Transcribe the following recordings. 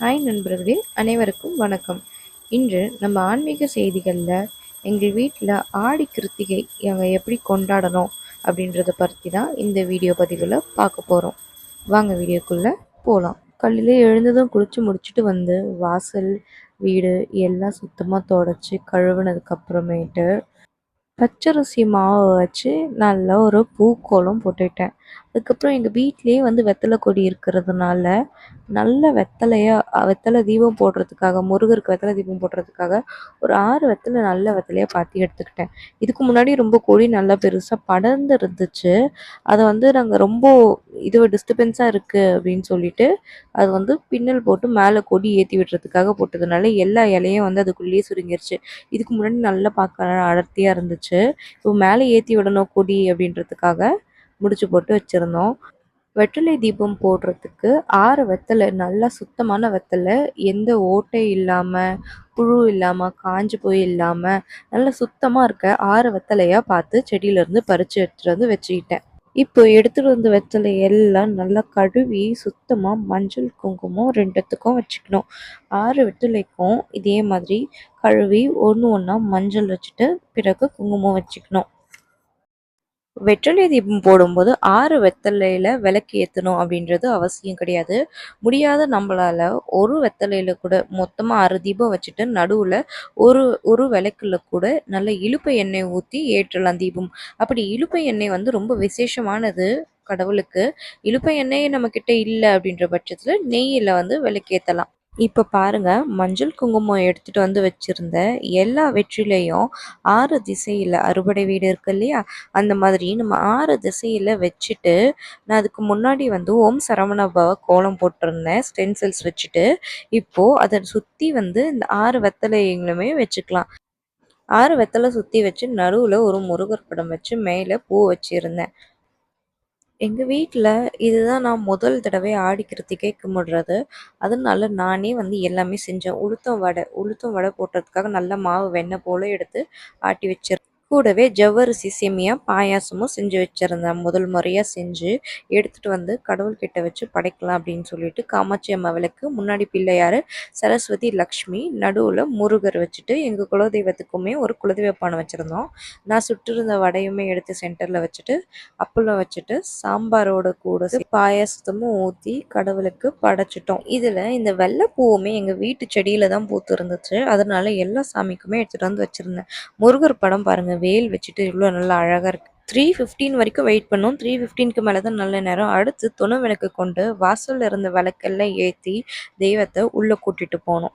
Hi நண்பர்களே அனைவருக்கும் வணக்கம். இன்று நம்ம ஆன்மீக செய்திகளில் எங்கள் வீட்டில் ஆடி கிருத்திகை நாங்கள் எப்படி கொண்டாடணும் அப்படின்றத பற்றி தான் இந்த வீடியோ பதிவில் பார்க்க போகிறோம் வாங்க வீடியோக்குள்ளே போகலாம் காலையில் எழுந்ததும் குளித்து முடிச்சுட்டு வந்து வாசல் வீடு எல்லாம் சுத்தமாக தொடச்சி கழுவுனதுக்கப்புறமேட்டு பச்சரிசி மாவு வச்சு நல்லா ஒரு பூக்கோலம் போட்டுட்டேன் அதுக்கப்புறம் எங்கள் வீட்லேயே வந்து வெத்தலை கொடி இருக்கிறதுனால நல்ல வெத்தலையாக வெத்தலை தீபம் போடுறதுக்காக முருகருக்கு வெத்தலை தீபம் போடுறதுக்காக ஒரு ஆறு வெத்தலை நல்ல வெத்தலையாக பார்த்து எடுத்துக்கிட்டேன். இதுக்கு முன்னாடி ரொம்ப கொடி நல்லா பெருசாக படர்ந்து இருந்துச்சு அதை வந்து நாங்கள் ரொம்ப இது டிஸ்டர்பன்ஸாக இருக்குது அப்படின்னு சொல்லிட்டு அது வந்து பின்னல் போட்டு மேலே கொடி ஏற்றி விடுறதுக்காக போட்டதுனால எல்லா இலையும் வந்து அதுக்குள்ளேயே சுருங்கிருச்சு. இதுக்கு முன்னாடி நல்லா பார்க்க அடர்த்தியாக இருந்துச்சு. இப்போ மேலே ஏற்றி விடணும் கொடி அப்படின்றதுக்காக முடிச்சு போட்டு வச்சுருந்தோம். வெற்றிலை தீபம் போடுறதுக்கு ஆறு வெத்தலை நல்லா சுத்தமான வெத்தலை எந்த ஓட்டை இல்லாமல் புழு இல்லாமல் காஞ்சு போய் இல்லாமல் நல்லா சுத்தமாக இருக்க ஆறு வெத்தலையாக பார்த்து செடியிலேருந்து பறித்து எடுத்துகிட்டு வந்து வச்சுக்கிட்டேன். இப்போ எடுத்துகிட்டு வந்து வெத்தலை எல்லாம் நல்லா கழுவி சுத்தமாக மஞ்சள் குங்குமம் ரெண்டுத்துக்கும் வச்சுக்கணும். ஆறு வெத்தலைக்கும் இதே மாதிரி கழுவி ஒன்று ஒன்றா மஞ்சள் வச்சுட்டு பிறகு குங்குமம் வச்சுக்கணும். வெற்றிலை தீபம் போடும்போது ஆறு வெத்தலையில் விளக்கு ஏற்றணும் அப்படின்றது அவசியம் கிடையாது. முடியாத நம்மளால் ஒரு வெத்தலையில் கூட மொத்தமாக ஆறு தீபம் வச்சுட்டு நடுவில் ஒரு ஒரு விளக்குல கூட நல்ல இழுப்பை எண்ணெய் ஊற்றி ஏற்றலாம் தீபம். அப்படி இழுப்பை எண்ணெய் வந்து ரொம்ப விசேஷமானது கடவுளுக்கு. இழுப்பை எண்ணெய் நம்மக்கிட்ட இல்லை அப்படின்ற பட்சத்தில் நெய்யில் வந்து விளக்கேற்றலாம் இப்போ பாருங்க மஞ்சள் குங்குமம் எடுத்துட்டு வந்து வச்சிருந்த எல்லா வெற்றிலையும் ஆறு திசையில் அறுபடை வீடு இருக்கு இல்லையா? அந்த மாதிரி நம்ம ஆறு திசையில் வச்சுட்டு நான் அதுக்கு முன்னாடி வந்து ஓம் சரவணபவ கோலம் போட்டிருந்தேன் ஸ்டென்சில்ஸ் வச்சுட்டு. இப்போது அதை சுற்றி வந்து இந்த ஆறு வெத்தலைங்களுமே வச்சுக்கலாம். ஆறு வெத்தலை சுற்றி வச்சு நடுவில் ஒரு முருகர் படம் வச்சு மேலே பூ வச்சுருந்தேன். எங்கள் வீட்டில் இதுதான் நான் முதல் தடவை ஆடி கிருத்திகை கும்பிடுறது. அதனால நானே வந்து எல்லாமே செஞ்சேன். உளுத்தம் வடை உளுத்தம் வடை போடுறதுக்காக நல்ல மாவு வெண்ணெய் போல் எடுத்து ஆட்டி வச்சிருக்கேன். கூடவே ஜவ்வரிசி சேமியா பாயாசமும் செஞ்சு வச்சுருந்தேன் முதல் முறையாக செஞ்சு எடுத்துகிட்டு வந்து கடவுள்கிட்ட வச்சு படைக்கலாம் அப்படின்னு சொல்லிட்டு காமாட்சி அம்மா விளக்கு முன்னாடி பிள்ளையார் சரஸ்வதி லக்ஷ்மி நடுவில் முருகர் வச்சுட்டு எங்கள் குலதெய்வத்துக்குமே ஒரு குலதெய்வ பானை வச்சுருந்தோம். நான் சுட்டிருந்த வடையுமே எடுத்து சென்டரில் வச்சுட்டு அப்பளம் வச்சுட்டு சாம்பாரோட கூட பாயாசத்தமும் ஊற்றி கடவுளுக்கு படைச்சிட்டோம். இதில் இந்த வெள்ளைப்பூவுமே எங்கள் வீட்டு செடியில் தான் பூத்து இருந்துச்சு. அதனால எல்லா சாமிக்குமே எடுத்துகிட்டு வந்து வச்சுருந்தேன். முருகர் படம் பாருங்கள் வேல் வச்சுட்டு இவ்வளோ நல்லா அழகாக இருக்குது த்ரீ ஃபிஃப்டீன் வரைக்கும் வெயிட் பண்ணோம். த்ரீ ஃபிஃப்டீனுக்கு மேலே தான் நல்ல நேரம். அடுத்து துணை விளக்கு கொண்டு வாசலில் இருந்த விளக்கெல்லாம் ஏற்றி தெய்வத்தை உள்ளே கூட்டிகிட்டு போனோம்.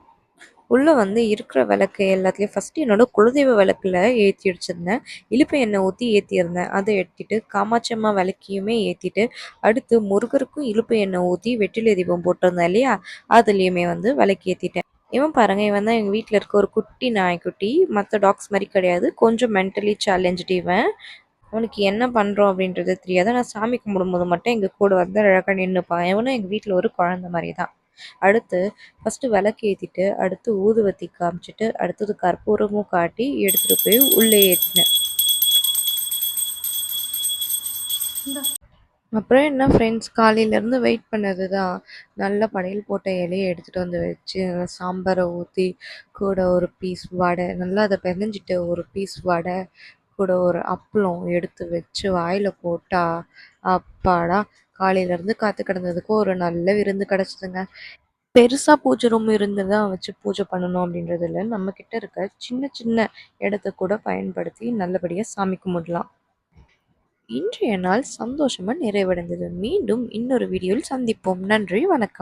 உள்ளே வந்து இருக்கிற விளக்கு எல்லாத்துலேயும் ஃபஸ்ட்டு என்னோட குலதெய்வ விளக்கில் ஏற்றி வச்சுருந்தேன். இழுப்பு எண்ணெய் ஊற்றி ஏற்றியிருந்தேன் அதை எடுத்துட்டு காமாட்சம்மா விளக்கையுமே ஏற்றிட்டு அடுத்து முருகருக்கும் இழுப்பு எண்ணெய் ஊற்றி வெற்றிலை தீபம் போட்டிருந்தேன் இல்லையா? அதுலேயுமே வந்து விளக்கு ஏற்றிட்டேன் இவன் பாருங்கள் இவன் தான் எங்கள் வீட்டில் இருக்க ஒரு குட்டி நாய்க்குட்டி. மற்ற டாக்ஸ் மாதிரி கிடையாது. கொஞ்சம் மென்டலி சேலஞ்சு இவன். அவனுக்கு என்ன பண்ணுறோம் அப்படின்றது தெரியாது. நான் சாமி கும்பிடும்போது மட்டும் எங்கள் கூட வந்து அழகாக நின்றுப்பான் இவனும் எங்கள் வீட்டில் ஒரு குழந்த மாதிரி தான் அடுத்து ஃபஸ்ட்டு விளக்கு ஏற்றிட்டு அடுத்து ஊதுவத்தி காமிச்சிட்டு அடுத்தது கற்பூரமும் காட்டி எடுத்துகிட்டு போய் உள்ளே ஏற்றினேன் அப்புறம் என்ன ஃப்ரெண்ட்ஸ் காலையிலேருந்து வெயிட் பண்ணது தான் நல்ல படையல் போட்ட இலையை எடுத்துகிட்டு வந்து வச்சு சாம்பாரை ஊற்றி கூட ஒரு பீஸ் வடை நல்லா அதை பிணைஞ்சிட்டு ஒரு பீஸ் வடை கூட ஒரு அப்பளம் எடுத்து வச்சு வாயில் போட்டால் அப்பாடா காலையிலேருந்து காத்து கிடந்ததுக்கு ஒரு நல்ல விருந்து கிடச்சிதுங்க. பெருசாக பூஜை ரூம் இருந்து தான் வச்சு பூஜை பண்ணணும் அப்படின்றது நம்மக்கிட்ட இருக்க சின்ன சின்ன இடத்த கூட பயன்படுத்தி நல்லபடியாக சாமி கும்பிடலாம். இன்றைய நாள் சந்தோஷமாக நிறைவடைந்தது. மீண்டும் இன்னொரு வீடியோவில் சந்திப்போம். நன்றி வணக்கம்.